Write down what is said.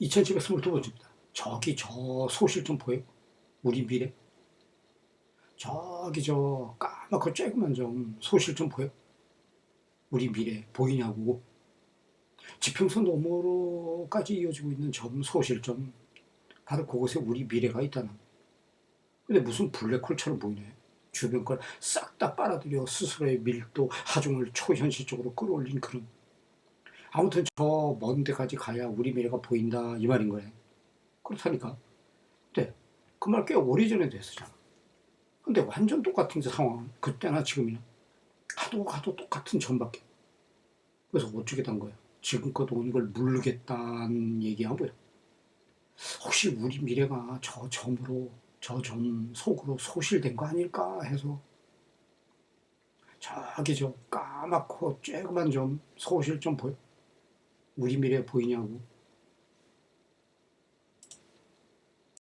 2722번째입니다. 저기 저 소실 좀 보여? 우리 미래? 저기 저 까맣고 쬐그만 좀 소실 좀 보여? 우리 미래 보이냐고? 지평선 너머로까지 이어지고 있는 점 소실점 바로 그곳에 우리 미래가 있다는 근데 무슨 블랙홀처럼 보이네 주변 걸 싹 다 빨아들여 스스로의 밀도 하중을 초현실적으로 끌어올린 그런 아무튼 저 먼 데까지 가야 우리 미래가 보인다 이 말인 거예요. 그렇다니까. 근데 그 말 꽤 오래전에도 했었잖아. 근데 완전 똑같은 상황. 그때나 지금이나. 가도 가도 똑같은 점밖에. 그래서 어떻게 된 거야? 지금껏 온걸 모르겠다는 얘기야 뭐야. 혹시 우리 미래가 저 점으로 저 점 속으로 소실된 거 아닐까 해서. 저기 저 까맣고 쬐그만 점 소실 좀 보여 우리 미래 보이냐고